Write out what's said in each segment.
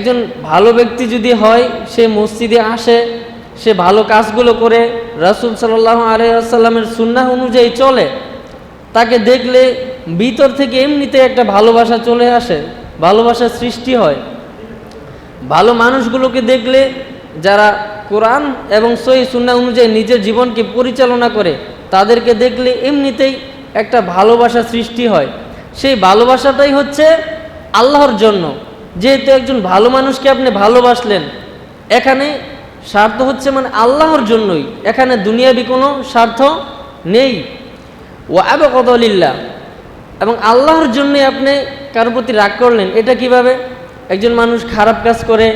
একজন ভালো ব্যক্তি যদি হয়, সে মসজিদে আসে, সে ভালো কাজগুলো করে, রাসুল সাল্লাহ আলাইসাল্লামের সুন্নাহ অনুযায়ী চলে, তাকে দেখলে ভিতর থেকে এমনিতে একটা ভালোবাসা চলে আসে, ভালোবাসার সৃষ্টি হয়। ভালো মানুষগুলোকে দেখলে যারা কোরআন এবং সই সুন্না অনুযায়ী নিজের জীবনকে পরিচালনা করে, তাদেরকে দেখলে এমনিতেই একটা ভালোবাসা সৃষ্টি হয়। সেই ভালোবাসাটাই হচ্ছে আল্লাহর জন্য। যেহেতু একজন ভালো মানুষকে আপনি ভালোবাসলেন, এখানে স্বার্থ হচ্ছে মানে আল্লাহর জন্যই। এখানে দুনিয়াবি কোনো স্বার্থ নেই। ও আবকদলিল্লা এবং আল্লাহর জন্যই আপনি কারোর প্রতি রাগ করলেন, এটা কীভাবে? একজন মানুষ খারাপ কাজ করে,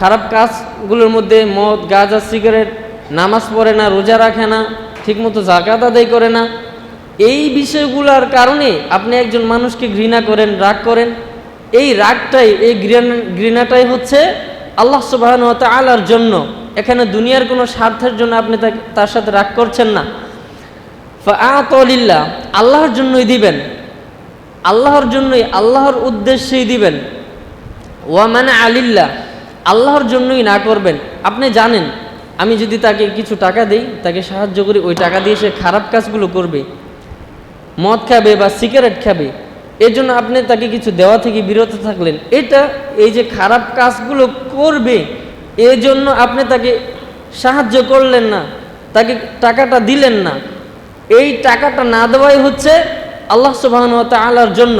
খারাপ কাজগুলোর মধ্যে মদ, গাঁজা, সিগারেট, নামাজ পড়ে না, রোজা রাখে না, ঠিকমতো জাকাত আদায় করে না, এই বিষয়গুলোর কারণে আপনি একজন মানুষকে ঘৃণা করেন, রাগ করেন। এই রাগটাই, এই ঘৃণা, ঘৃণাটাই হচ্ছে আল্লাহ সুবাহন আলার জন্য। এখানে দুনিয়ার কোনো স্বার্থের জন্য আপনি তার সাথে রাগ করছেন না। আতলিল্লা আল্লাহর জন্যই দিবেন। আল্লাহর জন্যই, আল্লাহর উদ্দেশ্যেই দিবেন। ওয়া মানে আলিল্লা আল্লাহর জন্যই না করবেন। আপনি জানেন, আমি যদি তাকে কিছু টাকা দিই, তাকে সাহায্য করি, ওই টাকা দিয়ে সে খারাপ কাজগুলো করবে। মদ খাবে বা সিগারেট খাবে। এর জন্য আপনি তাকে কিছু দেওয়া থেকে বিরত থাকলেন। এটা এই যে খারাপ কাজগুলো করবে এই জন্য আপনি তাকে সাহায্য করলেন না, তাকে টাকাটা দিলেন না। এই টাকাটা না দেওয়াই হচ্ছে আল্লাহ সুবাহন তালার জন্য।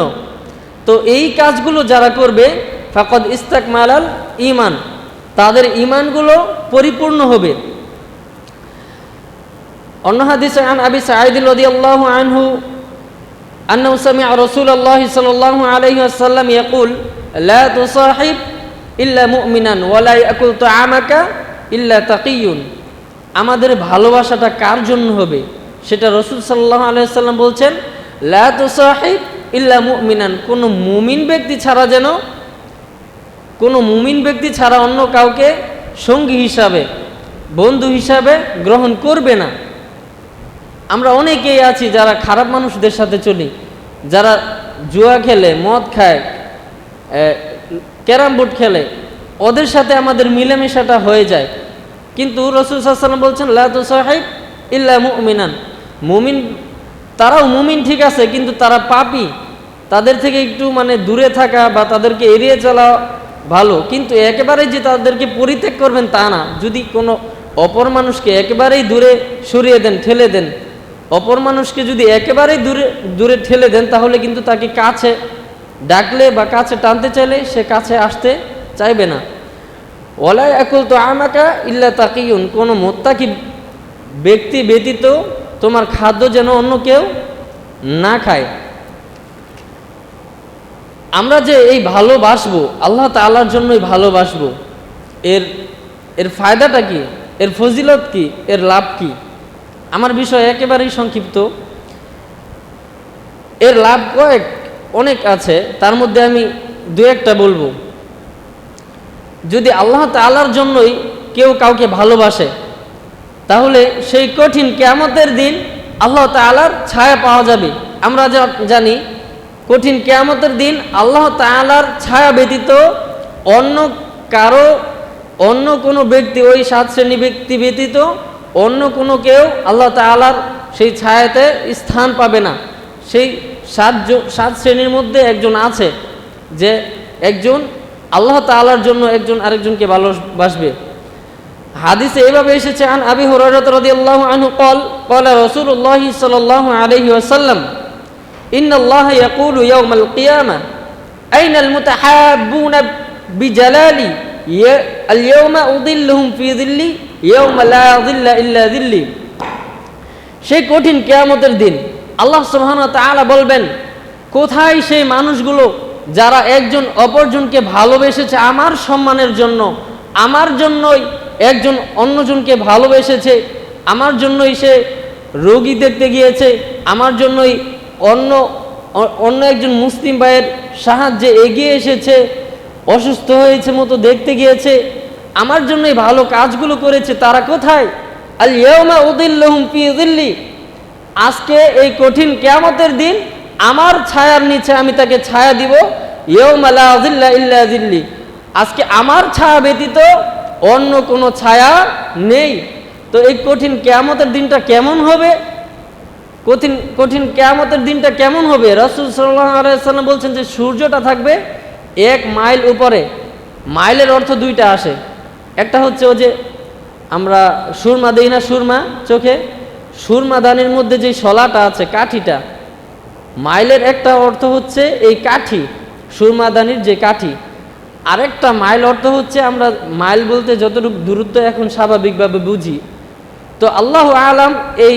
তো এই কাজগুলো যারা করবে, ফাকদ ইস্তাক মালাল ইমান তাদের ইমানগুলো পরিপূর্ণ হবে। অন্য হাদিসে আন আবি সাঈদ রাদিয়াল্লাহু আনহু أنه سمع رسول الله صلى الله عليه وسلم يقول لا تصاحب إلا مؤمنا ولا يأكل طعامك إلا تقي আমাদের ভালোবাসাটা কার জন্য হবে সেটা রসুল সাল্লাহ আলাইসাল্লাম বলছেন লা তুসাহিব ইল্লা মুমিনান কোনো মুমিন ব্যক্তি ছাড়া যেন কোনো মুমিন ব্যক্তি ছাড়া অন্য কাউকে সঙ্গী হিসাবে বন্ধু হিসাবে গ্রহণ করবে না আমরা অনেকেই আছি যারা খারাপ মানুষদের সাথে চলি, যারা জুয়া খেলে, মদ খায় ক্যারাম বোর্ড খেলে, ওদের সাথে আমাদের মিলেমিশাটা হয়ে যায়। কিন্তু রসুল সাল্লাম বলছেন লাতু সাহেব ইল্লা মুমিনান। মুমিন, তারাও মুমিন ঠিক আছে, কিন্তু তারা পাপি। তাদের থেকে একটু মানে দূরে থাকা বা তাদেরকে এড়িয়ে চলা ভালো। কিন্তু একেবারেই যে তাদেরকে পরিত্যাগ করবেন তা না। যদি কোনো অপর মানুষকে একেবারেই দূরে সরিয়ে দেন, ঠেলে দেন অপর মানুষকে যদি একেবারেই দূরে দূরে ঠেলে দেন, তাহলে কিন্তু তাকে কাছে ডাকলে বা কাছে টানতে চাইলে সে কাছে আসতে চাইবে না। ওলাই একুল তো আমাকা ইল্লা তাকিউন, কোনো মোত্তাকি ব্যক্তি ব্যতীত তোমার খাদ্য যেন অন্য কেউ না খায়। আমরা যে এই ভালোবাসবো, আল্লাহ তাআলার জন্যই ভালোবাসবো, এর এর ফায়দাটা কি? এর ফজিলত কি? এর লাভ কি? আমার বিষয় একেবারেই সংক্ষিপ্ত। এর লাভ কয়েক, অনেক আছে, তার মধ্যে আমি দু একটা বলব। যদি আল্লাহ তালার জন্যই কেউ কাউকে ভালোবাসে, তাহলে সেই কঠিন কেয়ামতের দিন আল্লাহ তালার ছায়া পাওয়া যাবে। আমরা যা জানি, কঠিন কেয়ামতের দিন আল্লাহ তালার ছায়া ব্যতীত অন্য কারও, অন্য কোনো ব্যক্তি ওই সাত শ্রেণি ব্যক্তি ব্যতীত অন্য কোনো কেউ আল্লাহ তালার সেই ছায়াতে স্থান পাবে না সেই সাত জ- সাত শ্রেণীর মধ্যে একজন আছে যে একজন আল্লাহ তাআলার জন্য একজন আরেকজনকে ভালোবাসবে হাদিসে এভাবে এসেছে আন আবি হুরায়রা রাদিয়াল্লাহু আনহু قال قال رسول الله صلى الله عليه وسلم إن الله يقول يوم القيامة أين المتحابون بجلالي ي- اليوم أظلهم في ظلي দিল্লি সেই কঠিন কেয়ামতের দিন আল্লাহ সুহান বলবেন, কোথায় সেই মানুষগুলো যারা একজন অপরজনকে ভালোবেসেছে আমার সম্মানের জন্য, আমার জন্যই একজন অন্যজনকে ভালোবেসেছে, আমার জন্যই সে রোগী দেখতে গিয়েছে, আমার জন্যই অন্য অন্য একজন মুসলিম ভাইয়ের সাহায্যে এগিয়ে এসেছে, অসুস্থ হয়েছে মতো দেখতে গিয়েছে আমার জন্যই ভালো কাজগুলো করেছে তারা কোথায়? আল ইয়মা উদিল্লাহুম ফি দিল্লি। আজকে এই কঠিন কেয়ামতের দিন আমার ছায়ার নিচে আমি তাকে ছায়া দিব। ইয়ৌমা লা জিল্লা ইল্লা জিল্লি আজকে আমার ছায়া ব্যতীত অন্য কোনো ছায়া নেই। তো এই কঠিন কেয়ামতের দিনটা কেমন হবে? কঠিন কঠিন কেয়ামতের দিনটা কেমন হবে? রসুল সাল্লাম বলছেন যে সূর্যটা থাকবে এক মাইল উপরে। মাইলের অর্থ দুইটা আসে। একটা হচ্ছে ও যে আমরা সুরমা দেই না সুরমা চোখে? সুরমা দানির মধ্যে যে শলাটা আছে, কাঠিটা, মাইলের একটা অর্থ হচ্ছে এই কাঠি সুরমাদানির যে কাঠি। আরেকটা মাইল অর্থ হচ্ছে আমরা মাইল বলতে যতটুকু দূরত্ব এখন স্বাভাবিকভাবে বুঝি। তো আল্লাহ আলাম এই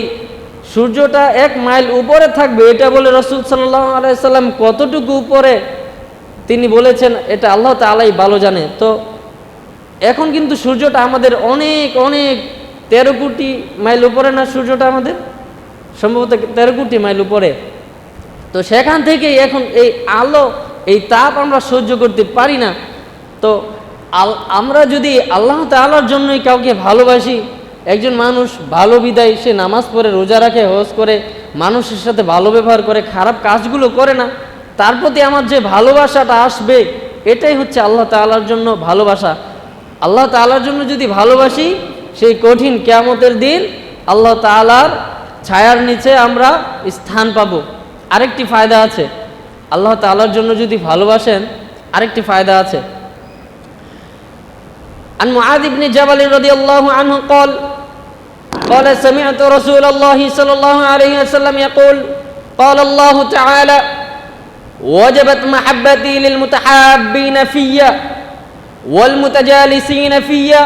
সূর্যটা এক মাইল উপরে থাকবে, এটা বলে রসুল সাল্লাহ আলাইসাল্লাম কতটুকু উপরে? তিনি বলেছেন, এটা আল্লাহ তালাই ভালো জানে। তো এখন কিন্তু সূর্যটা আমাদের অনেক অনেক, তেরো কোটি মাইল উপরে না সূর্যটা আমাদের? সম্ভবত তেরো কোটি মাইল উপরে। তো সেখান থেকে এখন এই আলো, এই তাপ আমরা সহ্য করতে পারি না। তো আমরা যদি আল্লাহ তালার জন্যই কাউকে ভালোবাসি, একজন মানুষ ভালো বিদায়, সে নামাজ পড়ে, রোজা রাখে, হজ করে, মানুষের সাথে ভালো ব্যবহার করে, খারাপ কাজগুলো করে না, তার প্রতি আমার যে ভালোবাসাটা আসবে, এটাই হচ্ছে আল্লাহ তালার জন্য ভালোবাসা। আল্লাহ তালার জন্য যদি ভালোবাসি সেই কঠিন কেয়ামতের দিন আল্লাহ তালার ছায়ার নিচে আমরা স্থান পাবো আরেকটি ফায়দা আছে আল্লাহ তালার জন্য যদি ভালোবাসেন আরেকটি ফায়দা আছে عن معاذ بن جبل رضي الله عنه قال قال سمعت رسول الله صلى الله عليه وسلم يقول قال الله تعالى وجبت محبتي للمتحابين فيا والمتجالسين فيا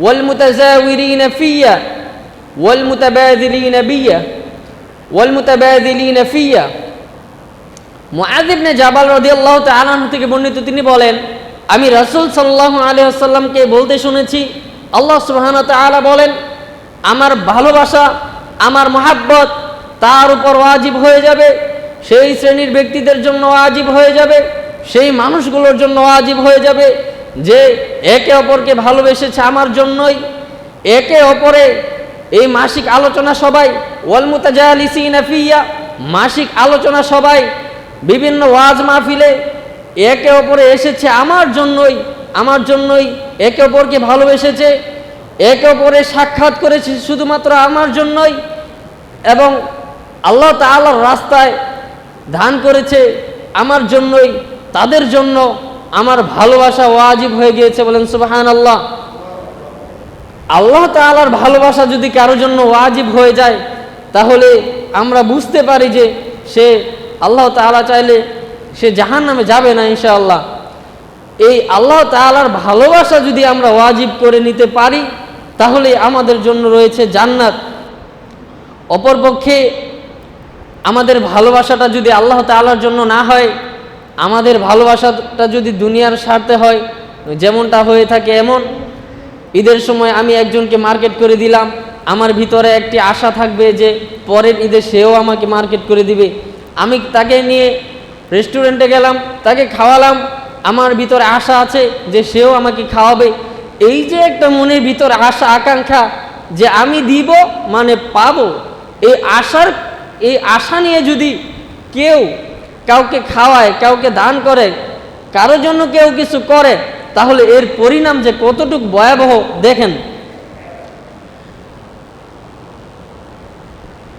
والمتزاورين فيا والمتبادلين بيا والمتبادلين فيا মুআয ইবনে জাবাল রাদিয়াল্লাহু তাআলা আনহু থেকে বর্ণিত তিনি বলেন আমি রাসূল সাল্লাল্লাহু আলাইহি ওয়াসাল্লামকে বলতে শুনেছি আল্লাহ সুবহানাহু ওয়া তাআলা বলেন আমার ভালোবাসা আমার মহাব্বত তার উপর ওয়াজিব হয়ে যাবে সেই শ্রেণীর ব্যক্তিদের জন্য ওয়াজিব হয়ে যাবে সেই মানুষগুলোর জন্য ওয়াজিব হয়ে যাবে যে একে অপরকে ভালোবেসেছে আমার জন্যই, একে অপরে এই মাসিক আলোচনা সবাই ওয়াল মুতাজালিসিনা ফিয়া মাসিক আলোচনা সবাই বিভিন্ন ওয়াজ মাহফিলে একে অপরে এসেছে আমার জন্যই আমার জন্যই একে অপরকে ভালোবেসেছে, একে অপরে সাক্ষাৎ করেছে শুধুমাত্র আমার জন্যই এবং আল্লাহ তাআলার রাস্তায় ধান করেছে আমার জন্যই, তাদের জন্য আমার ভালোবাসা ওয়াজিব হয়ে গিয়েছে বলেন সুবাহান আল্লাহ আল্লাহ তাআলার ভালোবাসা যদি কারোর জন্য ওয়াজিব হয়ে যায়, তাহলে আমরা বুঝতে পারি যে সে, আল্লাহ তাআলা চাইলে সে জাহান নামে যাবে না ইনশাআল্লাহ। এই আল্লাহ তাআলার ভালোবাসা যদি আমরা ওয়াজিব করে নিতে পারি, তাহলে আমাদের জন্য রয়েছে জান্নাত। অপরপক্ষে আমাদের ভালোবাসাটা যদি আল্লাহ তাআলার জন্য না হয় আমাদের ভালোবাসাটা যদি দুনিয়ার স্বার্থে হয়, যেমনটা হয়ে থাকে এমন। ঈদের সময় আমি একজনকে মার্কেট করে দিলাম। আমার ভিতরে একটি আশা থাকবে যে পরের ঈদে সেও আমাকে মার্কেট করে দিবে। আমি তাকে নিয়ে রেস্টুরেন্টে গেলাম, তাকে খাওয়ালাম। আমার ভিতরে আশা আছে যে সেও আমাকে খাওয়াবে। এই যে একটা মনের ভিতরে আশা, আকাঙ্ক্ষা যে আমি দিব মানে পাবো, এই আশার, এই আশা নিয়ে যদি কেউ কাউকে খাওয়ায়, কাউকে দান করে কারোর জন্য কেউ কিছু করে, তাহলে এর পরিণাম যে কতটুকু ভয়াবহ, দেখেন।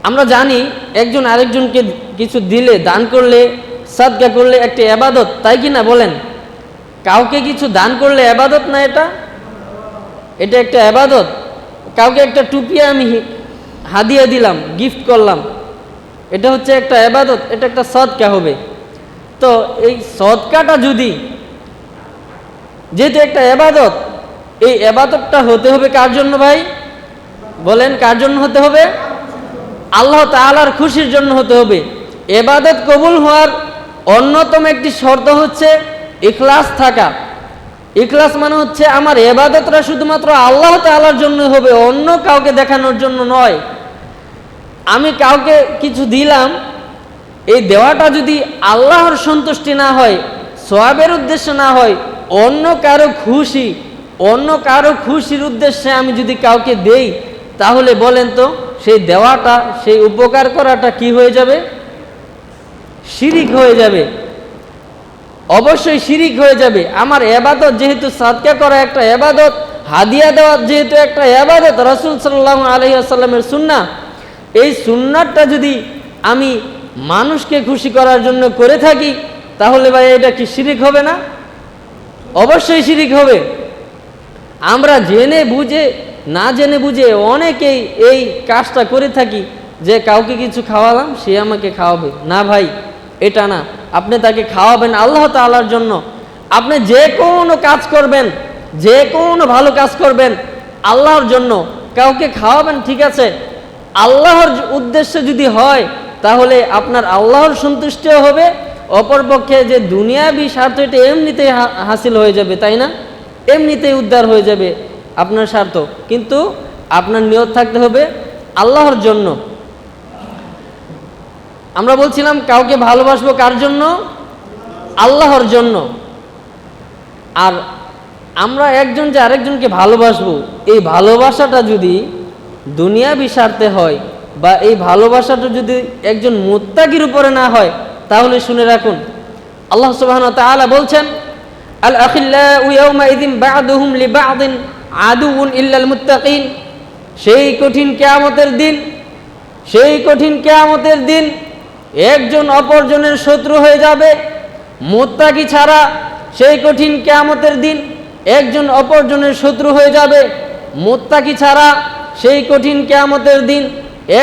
আমরা জানি একজন আরেকজনকে কিছু দিলে, দান করলে, সাদকা করলে একটি এবাদত তাই কি না বলেন? কাউকে কিছু দান করলে এবাদত না এটা? এটা একটা এবাদত কাউকে একটা টুপি আমি হাদিয়া দিলাম, গিফট করলাম এটা হচ্ছে একটা এবাদত এটা একটা সদকা হবে। তো এই সৎকাটা যদি যেহেতু একটা এবাদত এই এবাদতটা হতে হবে কার জন্য ভাই? বলেন কার জন্য হতে হবে? আল্লাহ তাআলার খুশির জন্য হতে হবে। এবাদত কবুল হওয়ার অন্যতম একটি শর্ত হচ্ছে ইখলাস থাকা। ইখলাস মানে হচ্ছে আমার এবাদতটা শুধুমাত্র আল্লাহ তাআলার জন্য হবে, অন্য কাউকে দেখানোর জন্য নয়। আমি কাউকে কিছু দিলাম, এই দেওয়াটা যদি আল্লাহর সন্তুষ্টি না হয় সোয়াবের উদ্দেশ্যে না হয়, অন্য কারও খুশি, অন্য কারও খুশির উদ্দেশ্যে আমি যদি কাউকে দেই, তাহলে বলেন তো, সেই দেওয়াটা, সেই উপকার করাটা কি হয়ে যাবে? শিরিক হয়ে যাবে। অবশ্যই শিরিক হয়ে যাবে। আমার এবাদত যেহেতু সাদকা করা একটা এবাদত, হাদিয়া দেওয়া যেহেতু একটা এবাদত, রসুল সাল্লাহ আলহি আসাল্লামের সুন্না এই সুন্নারটা যদি আমি মানুষকে খুশি করার জন্য করে থাকি, তাহলে ভাই এটা কি শিরিক হবে না? অবশ্যই শিরিক হবে। আমরা জেনে বুঝে, না জেনে বুঝে অনেকেই এই কাজটা করে থাকি, যে কাউকে কিছু খাওয়ালাম, সে আমাকে খাওয়াবে। না ভাই, এটা না। আপনি তাকে খাওয়াবেন আল্লাহ তাআলার জন্য। আপনি যে কোনো কাজ করবেন, যে কোনো ভালো কাজ করবেন, আল্লাহর জন্য। কাউকে খাওয়াবেন, ঠিক আছে আল্লাহর উদ্দেশ্য যদি হয়, তাহলে আপনার আল্লাহর সন্তুষ্টিও হবে, অপরপক্ষে যে দুনিয়াবি স্বার্থ এটা এমনিতেই হাসিল হয়ে যাবে, তাই না? এমনিতেই উদ্ধার হয়ে যাবে আপনার স্বার্থ। কিন্তু আপনার নিয়ত থাকতে হবে আল্লাহর জন্য। আমরা বলছিলাম, কাউকে ভালোবাসবো কার জন্য? আল্লাহর জন্য। আর আমরা একজন যে আরেকজনকে ভালোবাসবো, এই ভালোবাসাটা যদি দুনিয়াবি স্বার্থে হয় বা এই ভালোবাসাটা যদি একজন মুত্তাকির উপরে না হয়, তাহলে শুনে রাখুন। আল্লাহ সুবহানাহু ওয়া তাআলা বলছেন, আল আখিল্লাউ ইয়াউমাইযিন বা'দুহুম লিবা'দিন আদুউন ইল্লাল মুত্তাকিন। সেই কঠিন কিয়ামতের দিন, সেই কঠিন কেয়ামতের দিন একজন অপরজনের শত্রু হয়ে যাবে। মোত্তাকি ছাড়া সেই কঠিন কেয়ামতের দিন একজন অপরজনের শত্রু হয়ে যাবে। মোত্তাকি ছাড়া সেই কঠিন কেয়ামতের দিন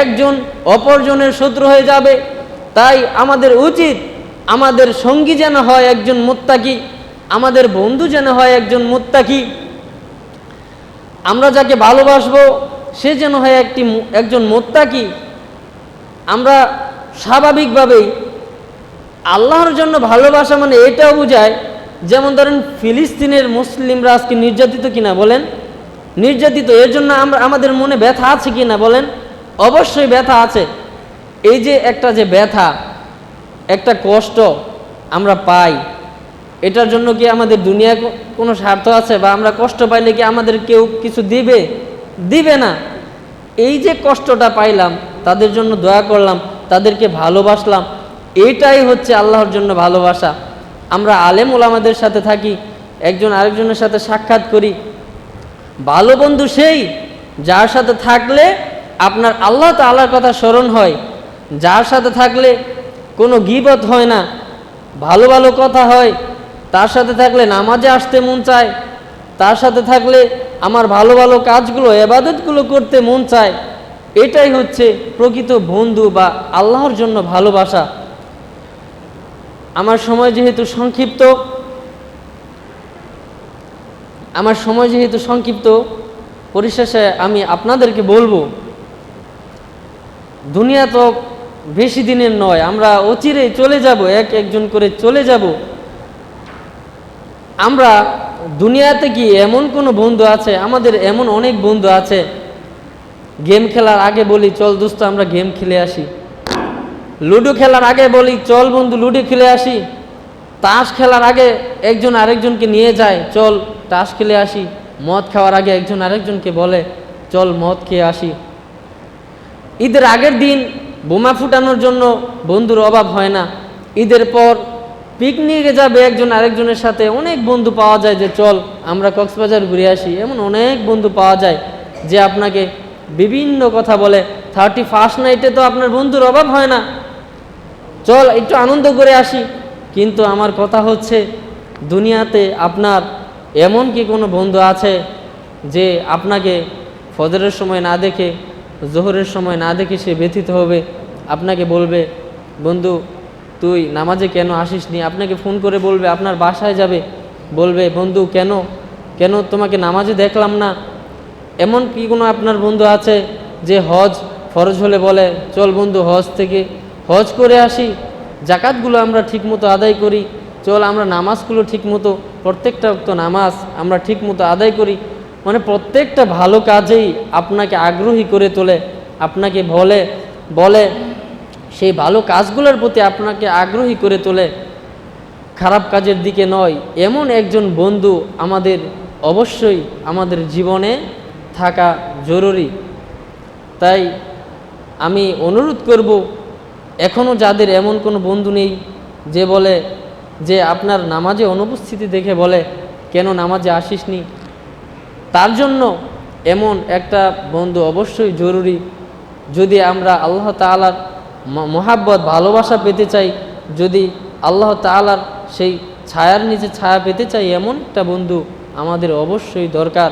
একজন অপরজনের শত্রু হয়ে যাবে। তাই আমাদের উচিত আমাদের সঙ্গী যেন হয় একজন মোত্তাকি, আমাদের বন্ধু যেন হয় একজন মোত্তাকি। আমরা যাকে ভালোবাসবো, সে যেন হয় একটি একজন মোত্তাকি। আমরা স্বাভাবিকভাবেই আল্লাহর জন্য ভালোবাসা মানে এটাও বোঝায়, যেমন ধরেন ফিলিস্তিনের মুসলিমরা আজকে নির্যাতিত কিনা বলেন। নির্যাতিত এর জন্য আমরা, আমাদের মনে ব্যথা আছে কিনা বলেন? অবশ্যই ব্যথা আছে। এই যে একটা যে ব্যথা, একটা কষ্ট আমরা পাই, এটার জন্য কি আমাদের দুনিয়া কোনো স্বার্থ আছে বা আমরা কষ্ট পাইলে কি আমাদের কেউ কিছু দিবে? দিবে না। এই যে কষ্টটা পাইলাম, তাদের জন্য দয়া করলাম, তাদেরকে ভালোবাসলাম, এটাই হচ্ছে আল্লাহর জন্য ভালোবাসা। আমরা আলেম ওলামাদের সাথে থাকি, একজন আরেকজনের সাথে সাক্ষাৎ করি ভালো বন্ধু সেই যার সাথে থাকলে আপনার আল্লাহ তাআলার কথা স্মরণ হয়। যার সাথে থাকলে কোনো গিবত হয় না, ভালো ভালো কথা হয়। তার সাথে থাকলে নামাজে আসতে মন চায়। তার সাথে থাকলে আমার ভালো ভালো কাজগুলো, এবাদতগুলো করতে মন চায়। এটাই হচ্ছে প্রকৃত বন্ধু বা আল্লাহর জন্য ভালোবাসা। আমার সময় যেহেতু সংক্ষিপ্ত আমার সময় যেহেতু সংক্ষিপ্ত, পরিশেষে আমি আপনাদেরকে বলব, দুনিয়া তো বেশি দিনের নয়, আমরা অচিরে চলে যাব, এক একজন করে চলে যাব। আমরা দুনিয়াতে কি এমন কোনো বন্ধু আছে? আমাদের এমন অনেক বন্ধু আছে। গেম খেলার আগে বলি, চল দোস্ত, আমরা গেম খেলে আসি। লুডো খেলার আগে বলি, চল বন্ধু, লুডো খেলে আসি। তাস খেলার আগে একজন আরেকজনকে নিয়ে যায়, চল তাস খেলে আসি। মদ খাওয়ার আগে একজন আরেকজনকে বলে, চল মদ খেয়ে আসি। ঈদের আগের দিন বোমা ফুটানোর জন্য বন্ধুর অভাব হয় না। ঈদের পর পিকনিকে যাবে একজন আরেকজনের সাথে, অনেক বন্ধু পাওয়া যায় যে, চল আমরা কক্সবাজার ঘুরে আসি। এমন অনেক বন্ধু পাওয়া যায় যে, আপনাকে বিভিন্ন কথা বলে। থার্টি ফার্স্ট নাইটে তো আপনার বন্ধুর অভাব হয় না। চল একটু আনন্দ করে আসি। কিন্তু আমার কথা হচ্ছে, দুনিয়াতে আপনার এমন কি কোনো বন্ধু আছে যে আপনাকে ফজরের সময় না দেখে, জোহরের সময় না দেখে সে ব্যথিত হবে? আপনাকে বলবে, বন্ধু, তুই নামাজে কেন আসিস নি আপনাকে ফোন করে বলবে, আপনার বাসায় যাবে। বলবে, বন্ধু, কেন? কেন তোমাকে নামাজে দেখলাম না? এমন কি কোনো আপনার বন্ধু আছে যে হজ ফরজ হলে বলে, চল বন্ধু, হজ থেকে, হজ করে আসি। জাকাতগুলো আমরা ঠিকমতো আদায় করি, চল আমরা নামাজগুলো ঠিকমতো, প্রত্যেকটা তো নামাজ আমরা ঠিকমতো আদায় করি। মানে প্রত্যেকটা ভালো কাজেই আপনাকে আগ্রহী করে তোলে, আপনাকে বলে বলে, সেই ভালো কাজগুলোর প্রতি আপনাকে আগ্রহী করে তোলে। খারাপ কাজের দিকে নয়, এমন একজন বন্ধু আমাদের অবশ্যই আমাদের জীবনে থাকা জরুরি। তাই আমি অনুরোধ করব এখনও যাদের এমন কোনো বন্ধু নেই যে বলে যে আপনার নামাজে অনুপস্থিতি দেখে বলে, কেন নামাজে আসিসনি? তার জন্য এমন একটা বন্ধু অবশ্যই জরুরি। যদি আমরা আল্লাহ তালার মহাব্বত, ভালোবাসা পেতে চাই, যদি আল্লাহ তালার সেই ছায়ার নিচে ছায়া পেতে চাই, এমন একটা বন্ধু আমাদের অবশ্যই দরকার।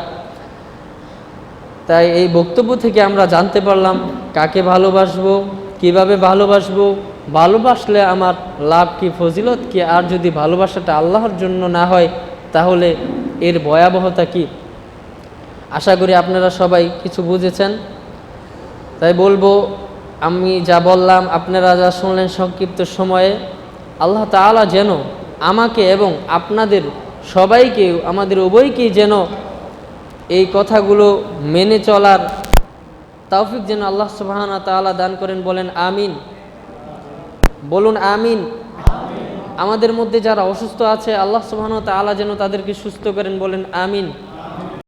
তাই এই বক্তব্য থেকে আমরা জানতে পারলাম কাকে ভালোবাসবো কীভাবে ভালোবাসবো? ভালোবাসলে আমার লাভ কি? ফজিলত কি? আর যদি ভালোবাসাটা আল্লাহর জন্য না হয়, তাহলে এর ভয়াবহতা কি? আশা করি আপনারা সবাই কিছু বুঝেছেন। তাই বলব, আমি যা বললাম, আপনারা যা শুনলেন সংক্ষিপ্ত সময়ে, আল্লাহ তাআলা যেন আমাকে এবং আপনাদের সবাইকে আমাদের উভয়কেই যেন এই কথাগুলো মেনে চলার তৌফিক যেন আল্লাহ সুবাহানা তালা দান করেন, বলেন আমিন। বলুন আমিন। আমাদের মধ্যে যারা অসুস্থ আছে, আল্লাহ সুবাহানা তালা যেন তাদেরকে সুস্থ করেন, বলেন আমিন।